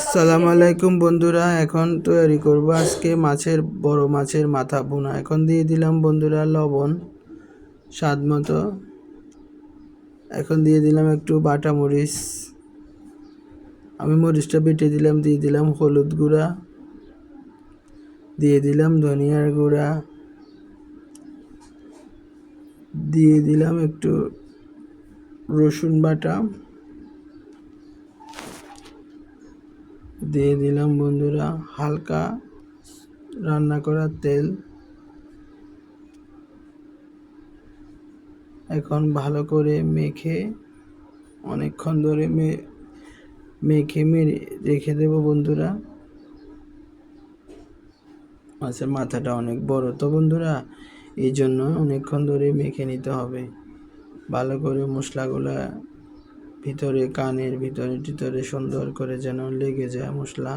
আসসালামু আলাইকুম বন্ধুরা, এখন তৈরি করব আজকে মাছের, বড় মাছের মাথা বোনা এখন দিয়ে দিলাম বন্ধুরা লবণ, স্বাদ মতো। এখন দিয়ে দিলাম একটু বাটা মরিচ। আমি মরিচটা বেটে দিলাম, দিয়ে দিলাম হলুদ গুঁড়া। দিয়ে দিলাম ধনিয়ার গুঁড়া। দিয়ে দিলাম একটু রসুন বাটা। দিয়ে দিলাম বন্ধুরা হালকা রান্না করা তেল। এখন ভালো করে মেখে, অনেকক্ষণ ধরে মেখে মেরে, রেখে দেবো বন্ধুরা। মাছের মাথাটা অনেক বড় তো বন্ধুরা, এই জন্য অনেকক্ষণ ধরে মেখে নিতে হবে। ভালো করে মশলাগুলা ভিতরে কানের ভিতরে টিতরে সুন্দর করে যেন লেগে যায় মশলা।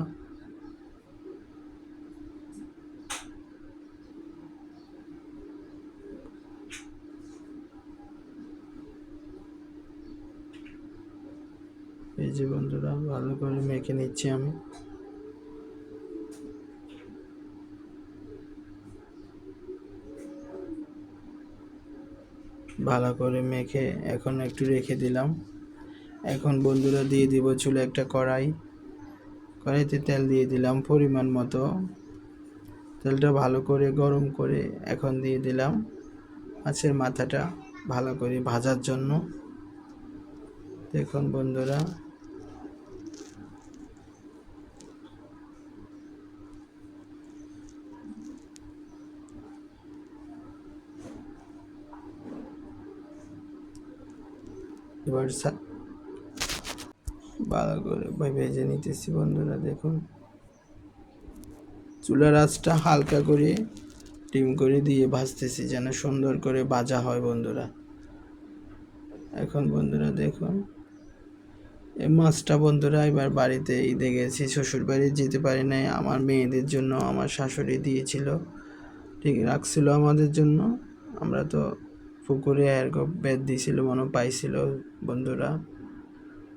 এই যে বন্ধুরা, ভালো করে মেখে নিচ্ছি আমি। ভালো করে মেখে এখন একটু রেখে দিলাম। এখন বন্ধুরা দিয়ে দিব চুলে একটা কড়াই। কড়াইতে তেল দিয়ে দিলাম পরিমাণ মতো। তেলটা ভালো করে গরম করে এখন দিয়ে দিলাম মাছের মাথাটা ভালো করে ভাজার জন্য। দেখুন বন্ধুরা। এবার ভালো করে ভেজে নিতেছি বন্ধুরা, দেখুন। চুলার আঁচটা হালকা করে ডিম করে দিয়ে ভাজতেছি যেন সুন্দর করে ভাজা হয় বন্ধুরা। এখন বন্ধুরা, দেখুন। এই মাছটা বন্ধুরা এবার বাড়িতে ঈদে গেছি শ্বশুর বাড়ি যেতে পারি নাই। আমার মেয়েদের জন্য আমার শাশুড়ি দিয়েছিল, ঠিক রাখছিল আমাদের জন্য। আমরা তো পুকুরে এরকম বেদ দিয়েছিল মনে পাইছিল বন্ধুরা।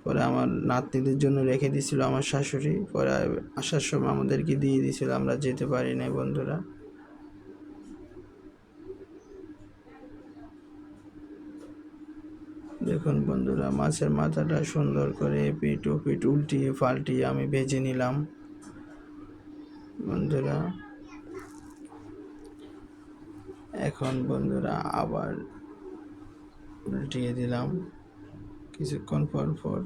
পরে আমার নাতনিদের জন্য রেখে দিয়েছিল আমার শাশুড়ি। পরে আসার সময় আমাদেরকে দিয়ে দিয়েছিল, আমরা যেতে পারি নাই বন্ধুরা। দেখুন বন্ধুরা, মাছের মাথাটা সুন্দর করে পিট ও পিট উল্টিয়ে পাল্টিয়ে আমি ভেজে নিলাম। বন্ধুরা, এখন বন্ধুরা আবার উল্টিয়ে দিলাম। কিছুক্ষণ পর পর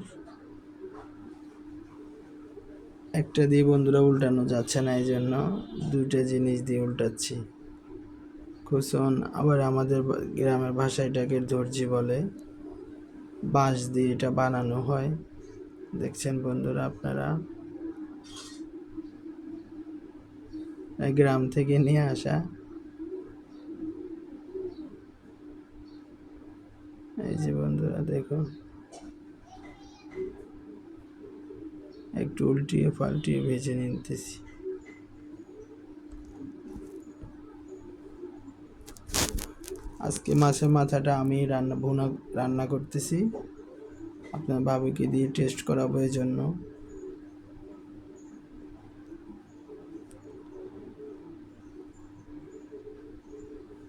একটা দিয়ে বন্ধুরা উল্টানো যাচ্ছে না এই জন্য দুইটা জিনিস দিয়ে উল্টাচ্ছি। কুসন আবার আমাদের গ্রামের ভাষায় এটাকে দর্জি বলে। বাঁশ দিয়ে এটা বানানো হয়। দেখছেন বন্ধুরা আপনারা? গ্রাম থেকে নিয়ে আসা। এই যে বন্ধুরা দেখুন। একটু উল্টিয়ে পাল্টিয়ে ভেজে নিতেছি। আজকে মাছের মাথাটা আমি রান্না, ভুনা, রান্না করতেছি। আপনার বাবুকে দিয়ে টেস্ট করাবো এই জন্য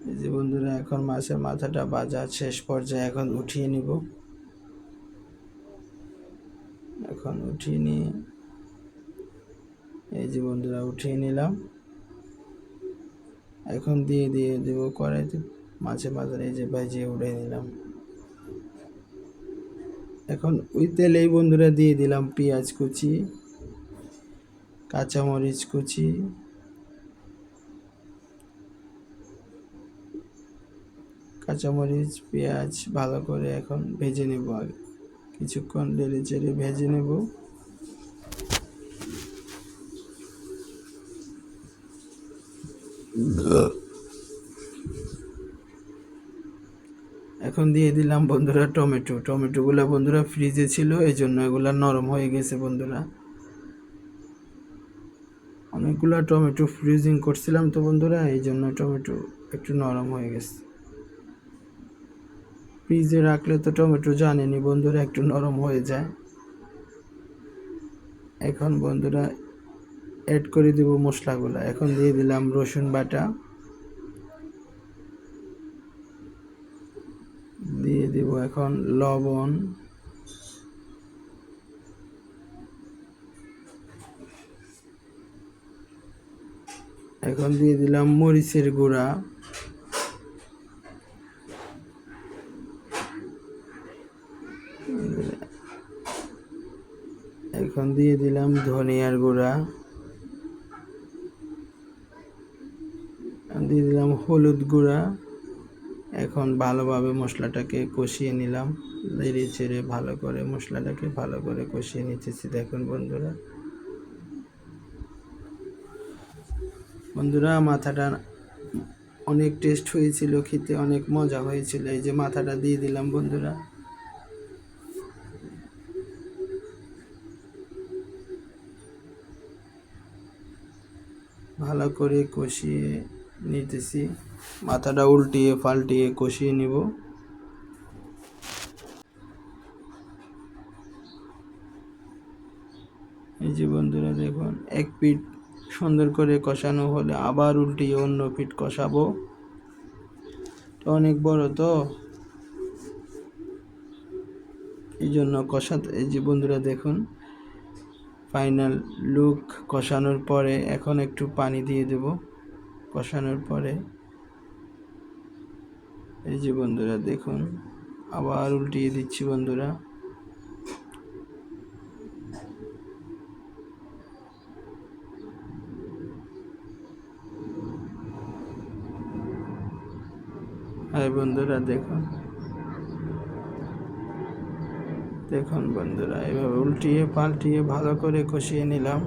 এই যে বন্ধুরা, এখন মাছের মাথাটা বাজার শেষ পর্যায়ে এখন উঠিয়ে নিব এখন উঠিয়ে নিয়ে, এই যে বন্ধুরা উঠিয়ে নিলাম। এখন দিয়ে দিয়ে দেব কড়াইতে মাছে মাথার এই যে ভাজিয়ে উঠে নিলাম। এখন ওই তেলেই বন্ধুরা দিয়ে দিলাম পেঁয়াজ কুচি, কাঁচামরিচ কুচি, কাঁচামরিচ, পেঁয়াজ ভালো করে এখন ভেজে নেব আগে। কিছুক্ষণ নেড়ে চেড়ে ভেজে নেব। এখন দিয়ে দিলাম বন্ধুরা টমেটো। টমেটোগুলো বন্ধুরা ফ্রিজে ছিল এই জন্য এগুলো নরম হয়ে গেছে বন্ধুরা। অনেকগুলো টমেটো ফ্রিজিং করছিলাম তো বন্ধুরা এই জন্য টমেটো একটু নরম হয়ে গেছে। ফ্রিজে রাখলে তো টমেটো জানেনি বন্ধুরা, একটু নরম হয়ে যায়। এখন বন্ধুরা অ্যাড করে দেব মশলাগুলো। এখন দিয়ে দিলাম রসুন বাটা। দিয়ে দেব এখন লবণ। এখন দিয়ে দিলাম মরিচের গুঁড়া। এখন দিয়ে দিলাম ধনিয়ার গুঁড়া। দিয়ে দিলাম হলুদ গুঁড়া। এখন ভালোভাবে মশলাটাকে কষিয়ে নিলাম। নেড়ে চেড়ে ভালো করে মশলাটাকে ভালো করে কষিয়ে নিতেছি, দেখুন বন্ধুরা। বন্ধুরা, মাথাটা অনেক টেস্ট হয়েছিল, খেতে অনেক মজা হয়েছিল। এই যে মাথাটা দিয়ে দিলাম বন্ধুরা। ভালো করে কষিয়ে নিতেছি। মাথাটা উল্টিয়ে পাল্টিয়ে কষিয়ে নিব। এই যে বন্ধুরা দেখুন, এক পিঠ সুন্দর করে কষানো হলে আবার উল্টিয়ে অন্য পিঠ কষাবো। অনেক বড় তো। এই জন্য কষাতে এই যে বন্ধুরা দেখুন, ফাইনাল লুক কষানোর পরে এখন একটু পানি দিয়ে দেব। কষানোর পরে এই যে বন্ধুরা, দেখুন, আবার উল্টিয়ে দিচ্ছি বন্ধুরা। হ্যাঁ বন্ধুরা, দেখুন। দেখুন বন্ধুরা, এভাবে উল্টিয়ে পাল্টিয়ে ভালো করে কষিয়ে নিলাম।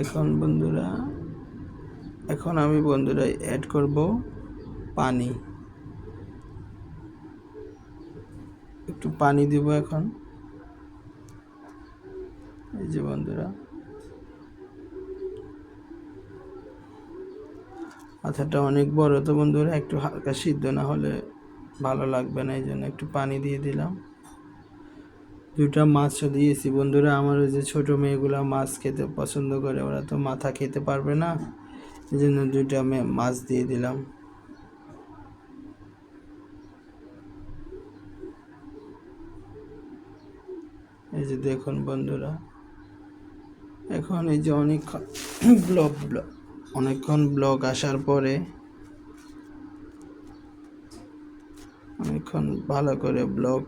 এখন বন্ধুরা, এখন আমি বন্ধুরা অ্যাড করব পানি। একটু পানি দিব এখন। এই যে বন্ধুরা, মাথাটা অনেক বড় তো বন্ধুরা, একটু হালকা সিদ্ধ না হলে ভালো লাগবে না, এই জন্য একটু পানি দিয়ে দিলাম। দুটা মাছও দিয়েছি। বন্ধুরা, আমার ওই যে ছোটো মেয়েগুলো মাছ খেতে পছন্দ করে, ওরা তো মাথা খেতে পারবে না। এই জন্য দুইটা মাছ দিয়ে দিলাম। এই যে দেখুন বন্ধুরা, এখন এই যে অনেক ব্লগ ব্লক অনেকক্ষণ ব্লগ আসার পরে অনেকক্ষণ ভালো করে ব্লগ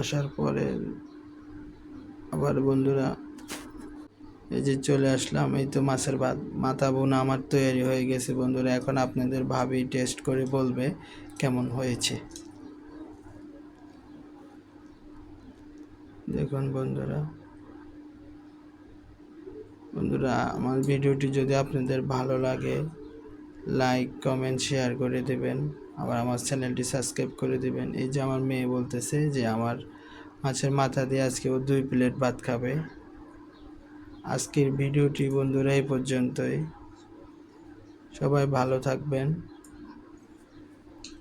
আসার পরে আবার বন্ধুরা, এই যে চলে আসলাম, এই তো মাছের ভাত। মাথা বোনা আমার তৈরি হয়ে গেছে বন্ধুরা, এখন আপনাদের ভাবি টেস্ট করে বলবে কেমন হয়েছে। দেখুন বন্ধুরা বন্ধুরা, আমার ভিডিওটি যদি আপনাদের ভালো লাগে লাইক কমেন্ট শেয়ার করে দেবেন। আবার আমার চ্যানেলটি সাবস্ক্রাইব করে দেবেন। এই যে আমার মেয়ে বলতেছে যে, আমার মাছের মাথা দিয়ে আজকে ও দুই প্লেট ভাত খাবে। আজকের ভিডিওটি বন্ধুরা এই পর্যন্তই। সবাই ভালো থাকবেন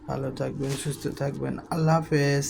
ভালো থাকবেন, সুস্থ থাকবেন। আল্লাহ হাফেজ।